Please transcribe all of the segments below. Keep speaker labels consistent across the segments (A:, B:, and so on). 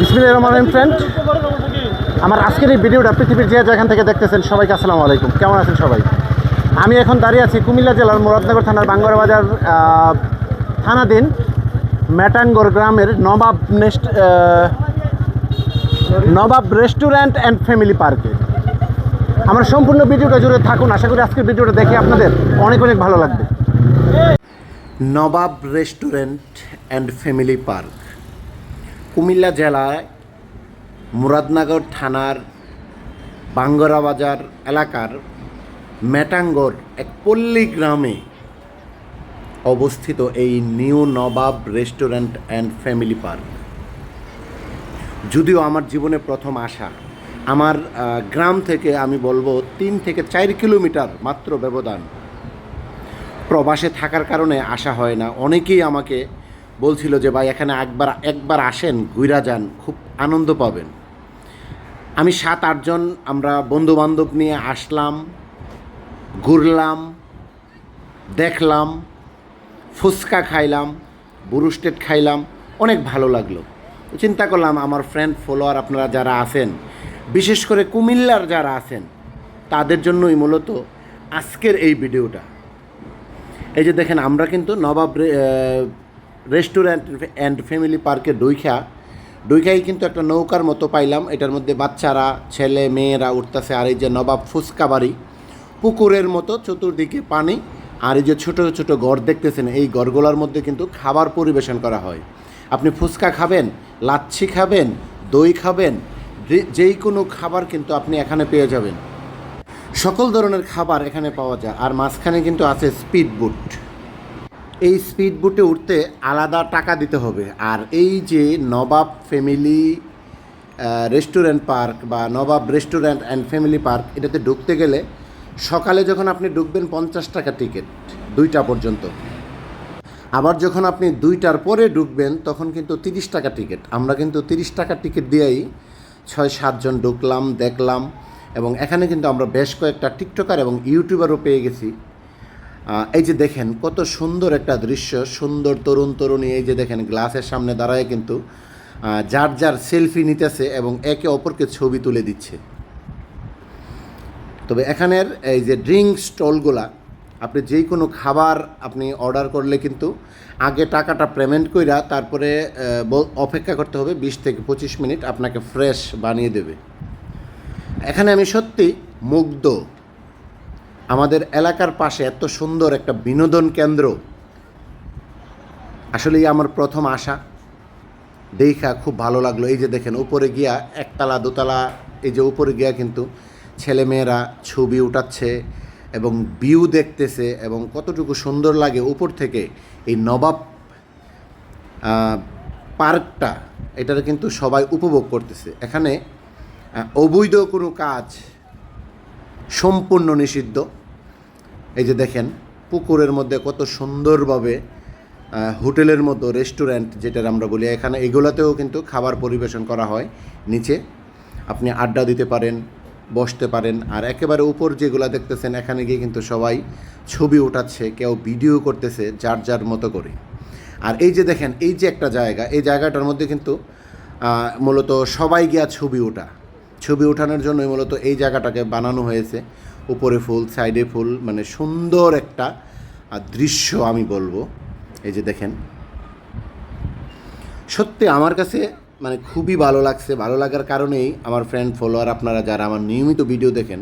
A: বিসমিল্লাহির রহমানির ফ্রেন্ড। আমার আজকের এই ভিডিওটা পৃথিবীর যে যেখান থেকে দেখতেছেন সবাইকে আসসালামু আলাইকুম। কেমন আছেন সবাই? আমি এখন দাঁড়িয়ে আছি কুমিল্লা জেলার মুরাদনগর থানার বাঙ্গরা বাজার থানাধীন ম্যাটাঙ্গর গ্রামের Nawab Nest Nawab restaurant and family পার্কে। আমার সম্পূর্ণ ভিডিওটা জুড়ে থাকুন। আশা করি আজকের ভিডিওটা দেখে আপনাদের অনেক অনেক ভালো লাগবে। Nawab restaurant and family park. Cumilla জেলায় মুরাদনগর থানার বাঙ্গরা বাজার এলাকার মেটাঙ্গর এক পল্লী গ্রামে অবস্থিত এই new Nawab restaurant and family park. যদিও আমার জীবনে প্রথম আসা, আমার গ্রাম থেকে আমি বলব তিন থেকে চার কিলোমিটার মাত্র ব্যবধান। প্রবাসে থাকার কারণে আসা হয় না। অনেকেই আমাকে বলছিল যে, ভাই, এখানে একবার একবার আসেন ঘুরা যান, খুব আনন্দ পাবেন। আমি সাত আটজন আমরা বন্ধু বান্ধব নিয়ে আসলাম, ঘুরলাম, দেখলাম, ফুচকা খাইলাম বুরুস্টেড খাইলাম, অনেক ভালো লাগল। চিন্তা করলাম, আমার ফ্রেন্ড ফলোয়ার আপনারা যারা আছেন, বিশেষ করে কুমিল্লার যারা আছেন, তাদের জন্যই মূলত আজকের এই ভিডিওটা এই যে দেখেন, আমরা কিন্তু নবাব রেস্টুরেন্ট অ্যান্ড ফ্যামিলি পার্কে ডুইখা। ডুইখাই কিন্তু একটা নৌকার মতো পাইলাম। এটার মধ্যে বাচ্চারা, ছেলে, মেয়েরা উঠতেছে। আর এই যে নবাব ফুচকা বাড়ি, পুকুরের মতো চতুর্দিকে পানি। আর এই যে ছোটো ছোটো ঘর দেখতেছেন, এই ঘরগুলোর মধ্যে কিন্তু খাবার পরিবেশন করা হয়। আপনি ফুচকা খাবেন, লাচ্ছি খাবেন, দই খাবেন যেই কোনো খাবার কিন্তু আপনি এখানে পেয়ে যাবেন। সকল ধরনের খাবার এখানে পাওয়া যায়। আর মাঝখানে কিন্তু আছে স্পিড বুট। এই স্পিড বুটে উঠতে আলাদা টাকা দিতে হবে। আর এই যে নবাব ফ্যামিলি রেস্টুরেন্ট পার্ক বা Nawab restaurant and family park এটাতে ঢুকতে গেলে সকালে যখন আপনি ঢুকবেন পঞ্চাশ টাকা টিকিট দুইটা পর্যন্ত। আবার যখন আপনি দুইটার পরে ঢুকবেন, তখন কিন্তু তিরিশ টাকা টিকিট আমরা কিন্তু তিরিশ টাকা টিকিট দিয়েই ছয় সাতজন ঢুকলাম, দেখলাম এবং এখানে কিন্তু আমরা বেশ কয়েকটা টিকটকার এবং ইউটিউবারও পেয়ে গেছি। এই যে দেখেন, কত সুন্দর একটা দৃশ্য, সুন্দর তরুণ তরুণী এই যে দেখেন, গ্লাসের সামনে দাঁড়ায় কিন্তু যার যার সেলফি নিতেছে এবং একে অপরকে ছবি তুলে দিচ্ছে। তবে এখানের এই যে ড্রিঙ্ক স্টলগুলা, আপনি যেই কোনো খাবার আপনি অর্ডার করলে কিন্তু আগে টাকাটা পেমেন্ট কইরা তারপরে অপেক্ষা করতে হবে বিশ থেকে পঁচিশ মিনিট, আপনাকে ফ্রেশ বানিয়ে দেবে। এখানে আমি সত্যি মুগ্ধ। আমাদের এলাকার পাশে এত সুন্দর একটা বিনোদন কেন্দ্র, আসলেই আমার প্রথম আশা। দেখা খুব ভালো লাগল। এই যে দেখেন, উপরে গিয়া একতলা, দোতলা, এই যে উপরে গিয়া কিন্তু ছেলেমেয়েরা ছবি উঠাচ্ছে এবং ভিউ দেখতেছে এবং কতটুকু সুন্দর লাগে উপর থেকে এই নবাব পার্কটা, এটার কিন্তু সবাই উপভোগ করতেছে। এখানে অবৈধ কোনো কাজ সম্পূর্ণ নিষিদ্ধ। এই যে দেখেন, পুকুরের মধ্যে কত সুন্দরভাবে হোটেলের মতো রেস্টুরেন্ট যেটার আমরা বলি, এখানে এগুলোতেও কিন্তু খাবার পরিবেশন করা হয় নিচে। আপনি আড্ডা দিতে পারেন, বসতে পারেন, আর একেবারে উপর যেগুলো দেখতেছেন, এখানে গিয়ে কিন্তু সবাই ছবি ওঠাচ্ছে কেউ ভিডিও করতেছে, যার যার মতো করে। আর এই যে দেখেন, এই যে একটা জায়গা, এই জায়গাটার মধ্যে কিন্তু মূলত সবাই গিয়া ছবি ওঠা। ছবি ওঠানোর জন্যই মূলত এই জায়গাটাকে বানানো হয়েছে। উপরে ফুল, সাইডে ফুল মানে সুন্দর একটা দৃশ্য আমি বলব। এই যে দেখেন। সত্যি আমার কাছে মানে খুবই ভালো লাগছে। ভালো লাগার কারণেই আমার ফ্রেন্ড ফলোয়ার আপনারা যারা আমার নিয়মিত ভিডিও দেখেন,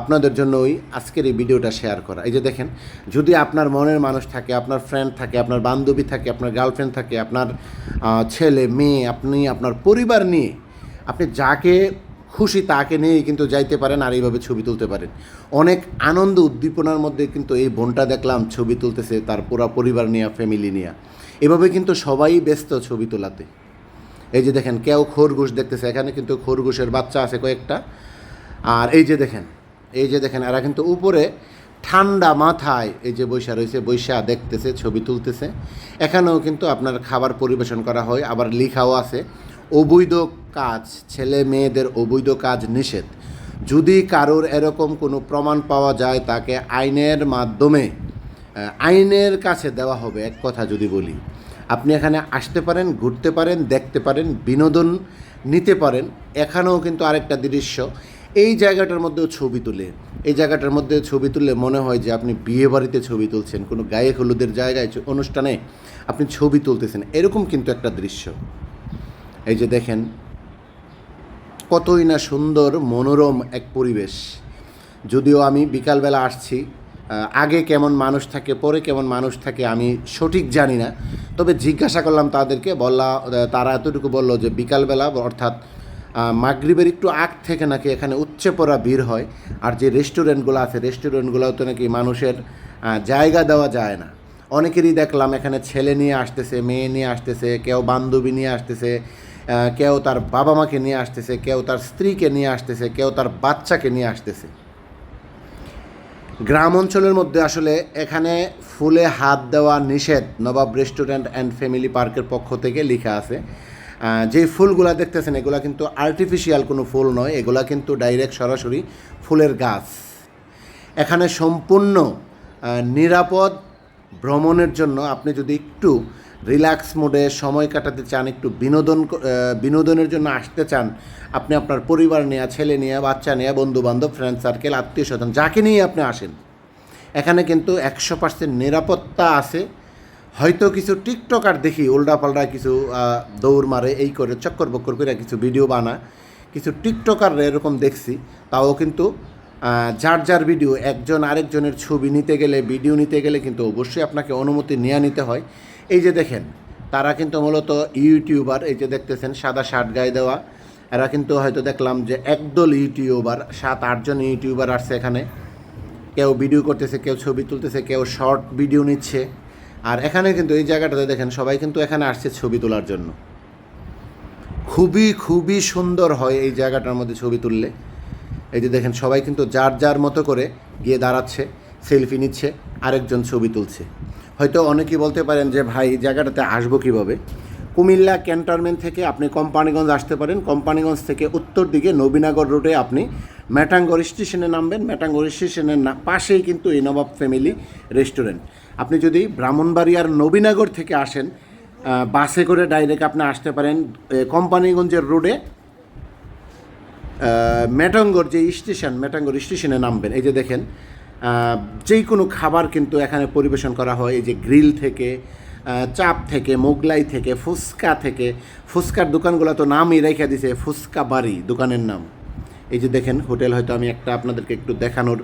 A: আপনাদের জন্য ওই আজকের এই ভিডিওটা শেয়ার করা। এই যে দেখেন, যদি আপনার মনের মানুষ থাকে, আপনার ফ্রেন্ড থাকে, আপনার বান্ধবী থাকে, আপনার গার্লফ্রেন্ড থাকে, আপনার ছেলে, মেয়ে, আপনি আপনার পরিবার নিয়ে, আপনি যাকে খুশি তাকে নিয়েই কিন্তু যাইতে পারেন আর এইভাবে ছবি তুলতে পারেন। অনেক আনন্দ উদ্দীপনার মধ্যে কিন্তু এই বোনটা দেখলাম ছবি তুলতেছে তার পুরা পরিবার নিয়ে ফ্যামিলি নিয়ে। এভাবে কিন্তু সবাই ব্যস্ত ছবি তোলাতে। এই যে দেখেন, কেউ খরগোশ দেখতেছে, এখানে কিন্তু খরগোশের বাচ্চা আছে কয়েকটা। আর এই যে দেখেন, এই যে দেখেন, এরা কিন্তু উপরে ঠান্ডা মাথায় এই যে বৈশা রয়েছে, বৈশা দেখতেছে, ছবি তুলতেছে। এখানেও কিন্তু আপনার খাবার পরিবেশন করা হয়, আবার লিখাও আছে। অবৈধ কাজ, ছেলে মেয়েদের অবৈধ কাজ নিষেধ। যদি কারোর এরকম কোনো প্রমাণ পাওয়া যায়, তাকে আইনের মাধ্যমে আইনের কাছে দেওয়া হবে, এক কথা যদি বলি। আপনি এখানে আসতে পারেন, ঘুরতে পারেন, দেখতে পারেন, বিনোদন নিতে পারেন, এখানেও কিন্তু আরেকটা দৃশ্য। এই জায়গাটার মধ্যেও ছবি তুলে। এই জায়গাটার মধ্যে ছবি তুললে মনে হয় যে আপনি বিয়ে বাড়িতে ছবি তুলছেন, কোনো গায়ে হলুদের জায়গায়, অনুষ্ঠানে আপনি ছবি তুলতেছেন। এরকম কিন্তু একটা দৃশ্য। এই যে দেখেন, কতই না সুন্দর, মনোরম এক পরিবেশ। যদিও আমি বিকালবেলা আসছি আগে কেমন মানুষ থাকে, পরে কেমন মানুষ থাকে আমি সঠিক জানি না। তবে জিজ্ঞাসা করলাম তাদেরকে, বললা তারা এতটুকু বলল যে বিকালবেলা, অর্থাৎ মাগরিবের একটু আগ থেকে নাকি এখানে উচ্ছে পড়া ভিড় হয়, আর যে রেস্টুরেন্টগুলো আছে রেস্টুরেন্টগুলোতে নাকি মানুষের জায়গা দেওয়া যায় না। অনেকেরই দেখলাম এখানে ছেলে নিয়ে আসতেছে, মেয়ে নিয়ে আসতেছে, কেউ বান্ধবী নিয়ে আসতেছে কেউ তার বাবা মাকে নিয়ে আসতেছে, কেউ তার স্ত্রীকে নিয়ে আসতেছে, কেউ তার বাচ্চাকে নিয়ে আসতেছে। গ্রাম অঞ্চলের মধ্যে আসলে এখানে ফুলে হাত দেওয়া নিষেধ নবাব রেস্টুরেন্ট অ্যান্ড ফ্যামিলি পার্কের পক্ষ থেকে লেখা আছে। যে ফুলগুলা দেখতেছেন, এগুলা কিন্তু আর্টিফিশিয়াল কোনো ফুল নয়, এগুলা কিন্তু ডাইরেক্ট সরাসরি ফুলের গাছ। এখানে সম্পূর্ণ নিরাপদ ভ্রমণের জন্য আপনি যদি একটু রিল্যাক্স মোডে সময় কাটাতে চান, একটু বিনোদন বিনোদনের জন্য আসতে চান, আপনি আপনার পরিবার নিয়ে, ছেলে নিয়ে, বাচ্চা নিয়ে বন্ধু বান্ধব ফ্রেন্ড সার্কেল আত্মীয় স্বজন, যাকে নিয়ে আপনি আসেন, এখানে কিন্তু একশো পার্সেন্ট নিরাপত্তা আছে। হয়তো কিছু টিকটকার দেখি, উল্টাপাল্টা কিছু দৌড় মারে, এই করে, চক্কর বক্কর করে কিছু ভিডিও বানায়। কিছু টিকটকার এরকম দেখছি, তাও কিন্তু যার যার ভিডিও, একজন আরেকজনের ছবি নিতে গেলে, ভিডিও নিতে গেলে কিন্তু অবশ্যই আপনাকে অনুমতি নিয়ে নিতে হয়। এই যে দেখেন, তারা কিন্তু মূলত ইউটিউবার, এই যে দেখতেছেন, সাদা শার্ট গায়ে দেওয়া। এরা কিন্তু হয়তো দেখলাম যে একদল ইউটিউবার, সাত আটজন ইউটিউবার আসছে এখানে। কেউ ভিডিও করতেছে, কেউ ছবি তুলতেছে, কেউ শর্ট ভিডিও নিচ্ছে। আর এখানে কিন্তু এই জায়গাটাতে দেখেন, সবাই কিন্তু এখানে আসছে ছবি তোলার জন্য। খুবই খুবই সুন্দর হয় এই জায়গাটার মধ্যে ছবি তুললে। এই যে দেখেন, সবাই কিন্তু যার যার মতো করে গিয়ে দাঁড়াচ্ছে, সেলফি নিচ্ছে, আরেকজন ছবি তুলছে। হয়তো অনেকেই বলতে পারেন যে, ভাই জায়গাটাতে আসব কীভাবে? কুমিল্লা ক্যান্টনমেন্ট থেকে আপনি কোম্পানিগঞ্জ আসতে পারেন। কোম্পানিগঞ্জ থেকে উত্তর দিকে নবীনগর রোডে আপনি ম্যাটাঙ্গর স্টেশনে নামবেন। ম্যাটাঙ্গর স্টেশনের পাশেই কিন্তু এই নবাব ফ্যামিলি রেস্টুরেন্ট। আপনি যদি ব্রাহ্মণবাড়িয়ার নবীনগর থেকে আসেন বাসে করে ডাইরেক্ট আপনি আসতে পারেন কোম্পানিগঞ্জের রোডে মেটাঙ্গর যে স্টেশন মেটাঙ্গর স্টেশনে নামবেন। এই যে দেখেন যেই কোনো খাবার কিন্তু এখানে পরিবেশন করা হয়, এই যে গ্রিল থেকে চাপ থেকে, মোগলাই থেকে, ফুচকা থেকে। ফুচকার দোকানগুলো তো নামই রেখে দিছে, ফুচকা বাড়ি, দোকানের নাম। এই যে দেখেন, হোটেল হয়তো আমি একটা আপনাদেরকে একটু দেখানোর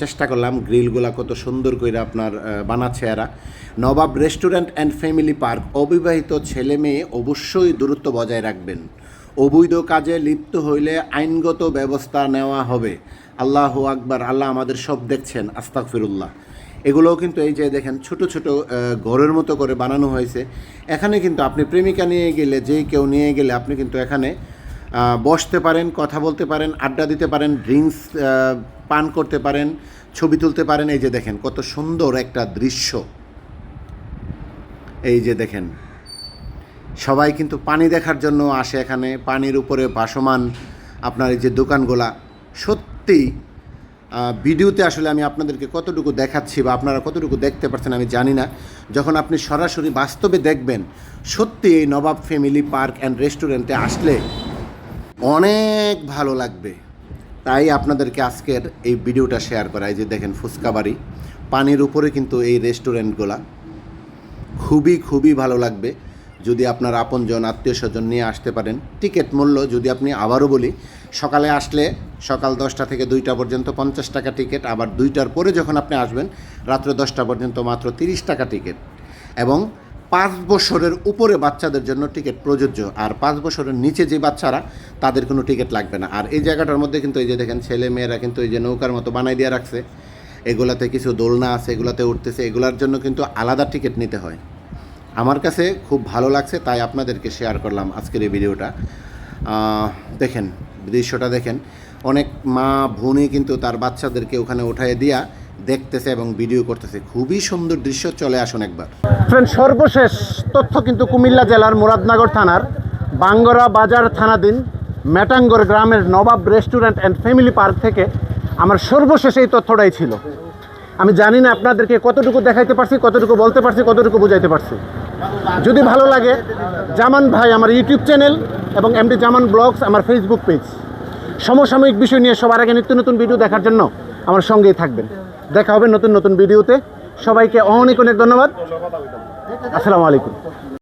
A: চেষ্টা করলাম, গ্রিলগুলা কত সুন্দর করে আপনার বানাচ্ছে এরা। Nawab restaurant and family park, অবিবাহিত ছেলে মেয়ে অবশ্যই দূরত্ব বজায় রাখবেন। অবৈধ কাজে লিপ্ত হইলে আইনগত ব্যবস্থা নেওয়া হবে। আল্লাহ আকবার, আল্লাহ আমাদের সব দেখছেন আস্তাক ফিরুল্লাহ এগুলোও কিন্তু এই যে দেখেন, ছোট ছোট ঘরের মতো করে বানানো হয়েছে। এখানে কিন্তু আপনি প্রেমিকা নিয়ে গেলে যেই কেউ নিয়ে গেলে আপনি কিন্তু এখানে বসতে পারেন, কথা বলতে পারেন, আড্ডা দিতে পারেন, ড্রিঙ্কস পান করতে পারেন, ছবি তুলতে পারেন। এই যে দেখেন, কত সুন্দর একটা দৃশ্য। এই যে দেখেন সবাই কিন্তু পানি দেখার জন্য আসে এখানে। পানির উপরে ভাসমান আপনার এই যে দোকানগুলা। সত্যি ভিডিওতে আসলে আমি আপনাদেরকে কতটুকু দেখাচ্ছি বা আপনারা কতটুকু দেখতে পারছেন আমি জানি না। যখন আপনি সরাসরি বাস্তবে দেখবেন, সত্যি এই নবাব ফ্যামিলি পার্ক অ্যান্ড রেস্টুরেন্টে আসলে অনেক ভালো লাগবে। তাই আপনাদেরকে আজকের এই ভিডিওটা শেয়ার করা। এই যে দেখেন ফুচকা বাড়ি। পানির উপরে কিন্তু এই রেস্টুরেন্টগুলা। খুবই খুবই ভালো লাগবে। যদি আপনার আপনজন, আত্মীয় স্বজন নিয়ে আসতে পারেন, টিকিট মূল্য যদি আপনি আবারও বলি, সকালে আসলে সকাল দশটা থেকে দুইটা পর্যন্ত পঞ্চাশ টাকা টিকিট, আবার দুইটার পরে যখন আপনি আসবেন, রাত্রে দশটা পর্যন্ত মাত্র তিরিশ টাকা টিকিট। এবং পাঁচ বছরের উপরে বাচ্চাদের জন্য টিকিট প্রযোজ্য, আর পাঁচ বছরের নিচে যে বাচ্চারা, তাদের কোনো টিকিট লাগবে না। আর এই জায়গাটার মধ্যে কিন্তু এই যে দেখেন, ছেলে মেয়েরা কিন্তু এই যে নৌকার মতো বানাই দিয়ে রাখছে, এগুলাতে কিছু দোলনা আছে, এগুলাতে উঠতেছে, এগুলার জন্য কিন্তু আলাদা টিকিট নিতে হয়। আমার কাছে খুব ভালো লাগছে, তাই আপনাদেরকে শেয়ার করলাম আজকের এই ভিডিওটা দেখেন, দৃশ্যটা দেখেন। অনেক মা বোনই কিন্তু তার বাচ্চাদেরকে ওখানে উঠায় দিয়া দেখতেছে এবং ভিডিও করতেছে। খুবই সুন্দর দৃশ্য, চলে আসুন একবার।
B: ফ্রেন্ড সর্বশেষ তথ্য কিন্তু কুমিল্লা জেলার মুরাদনগর থানার বাঙ্গরা বাজার থানাধীন মেটাঙ্গর গ্রামের Nawab restaurant and family park থেকে আমার সর্বশেষ এই তথ্যটাই ছিল। আমি জানি না আপনাদেরকে কতটুকু দেখাইতে পারছি, কতটুকু বলতে পারছি, কতটুকু বুঝাইতে পারছি। যদি ভালো লাগে, জামান ভাই আমার ইউটিউব চ্যানেল এবং এমডি জামান ব্লগস আমার ফেসবুক পেজ সমসাময়িক বিষয় নিয়ে সবার আগে নিত্য নতুন ভিডিও দেখার জন্য আমার সঙ্গেই থাকবেন। দেখা হবে নতুন নতুন ভিডিওতে সবাইকে অনেক অনেক ধন্যবাদ। আসসালামু আলাইকুম।